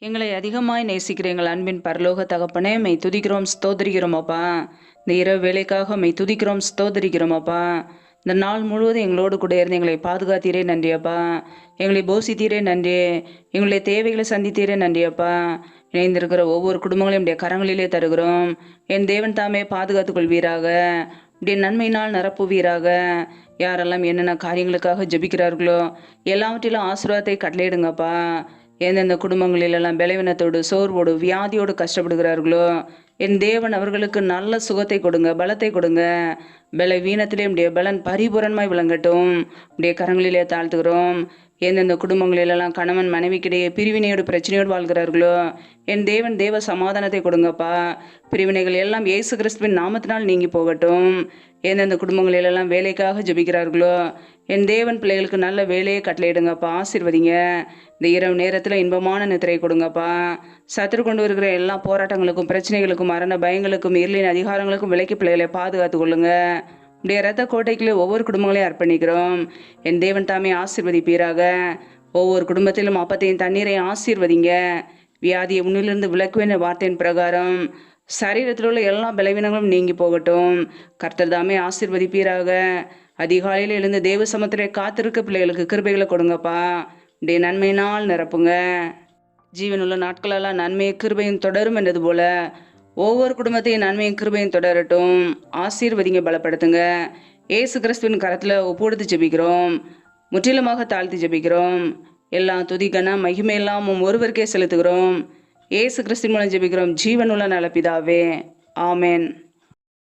எங்களை அதிகமாய் நேசிக்கிற எங்கள் அன்பின் பரலோக தகப்பனே. மெய் துதிக்கிறோம் ஸ்தோத்திரிக்கிறோம் அப்பா. இந்த இரவு வேலைக்காக மெய் துதிக்கிறோம் ஸ்தோத்திரிக்கிறோம் அப்பா. இந்த நாள் முழுவதும் எங்களோடு கூட இருந்து எங்களை பாதுகாத்தீரே நன்றி அப்பா. எங்களை போசித்தீரே நன்றி. எங்களுடைய தேவைகளை சந்தித்தீரே நன்றி அப்பா. இணைந்திருக்கிற ஒவ்வொரு குடும்பங்களையும் உடைய கரங்களிலே தருகிறோம். என் தேவன் தாமே பாதுகாத்துக் கொள்வீராக. உடைய நன்மையினால் நிரப்புவீராக. யாரெல்லாம் என்னென்ன காரியங்களுக்காக ஜெபிக்கிறார்களோ எல்லாவற்றிலும் ஆசீர்வாதத்தை கட்டளையிடுங்கப்பா எந்தெந்த குடும்பங்களிலெல்லாம் பலவீனத்தோடு சோர்வோடு வியாதியோடு கஷ்டப்படுகிறார்களோ என் தேவன் அவர்களுக்கு நல்ல சுகத்தை கொடுங்க பலத்தை கொடுங்க. பலவீனத்திலே உடைய பலன் பரிபூரணமாய் விளங்கட்டும். உடைய கரங்களிலே தாழ்த்துகிறோம். எந்தெந்த குடும்பங்களிலெல்லாம் கணவன் மனைவிக்கிடையே பிரிவினையோடு பிரச்சனையோடு வாழ்கிறார்களோ என் தேவன் தேவ சமாதானத்தை கொடுங்கப்பா. பிரிவினைகள் எல்லாம் இயேசு கிறிஸ்துவின் நாமத்தினால் நீங்கி போகட்டும். எந்தெந்த குடும்பங்களிலெல்லாம் வேலைக்காக ஜெபிக்கிறார்களோ என் தேவன் பிள்ளைகளுக்கு நல்ல வேலையை கட்டளையிடுங்கப்பா ஆசிர்வதிங்க. இந்த இரவு நேரத்தில் இன்பமான நித்திரை கொடுங்கப்பா. சத்துரு கொண்டு வருகிற எல்லா போராட்டங்களுக்கும் பிரச்சனைகளுக்கும் மரண பயங்களுக்கும் இருளின் அதிகாரங்களுக்கும் விலைக்கு பிள்ளைகளை பாதுகாத்து கொள்ளுங்கள் உடைய ரத்த கோட்டைக்குள்ளே ஒவ்வொரு குடும்பங்களையும் அர்ப்பணிக்கிறோம். என் தேவன் தாமே ஆசீர்வதிப்பீராக. ஒவ்வொரு குடும்பத்திலும் அப்பத்தையும் தண்ணீரை ஆசீர்வதிங்க. வியாதியை உன்னிலிருந்து விளக்குவேன் வார்த்தையின் பிரகாரம் சரீரத்தில் உள்ள எல்லா பலவீனங்களும் நீங்கி போகட்டும். கர்த்தர் தாமே ஆசீர்வதிப்பீராக. அதிகாலையில் எழுந்து தேவ சமத்திலே காத்திருக்க பிள்ளைகளுக்கு கிருபைகளை கொடுங்கப்பா. உடைய நன்மையினால் நிரப்புங்க. ஜீவனுள்ள நாட்களெல்லாம் நன்மையை கிருபையும் தொடரும் என்றது போல ஒவ்வொரு குடும்பத்தையும் நன்மையும் கிருபையும் தொடரட்டும். ஆசீர்வதிங்க பலப்படுத்துங்க. ஏசு கிறிஸ்துவின் கரத்தில் ஒப்புடுத்து ஜெபிக்கிறோம். முற்றிலுமாக தாழ்த்தி ஜெபிக்கிறோம். எல்லா துதி கன மகிமையெல்லாம் உம் ஒருவருக்கே செலுத்துகிறோம். ஏசு கிறிஸ்துவின் மூலம் ஜெபிக்கிறோம். ஜீவனுள்ள நலப்பிதாவே. ஆமேன்.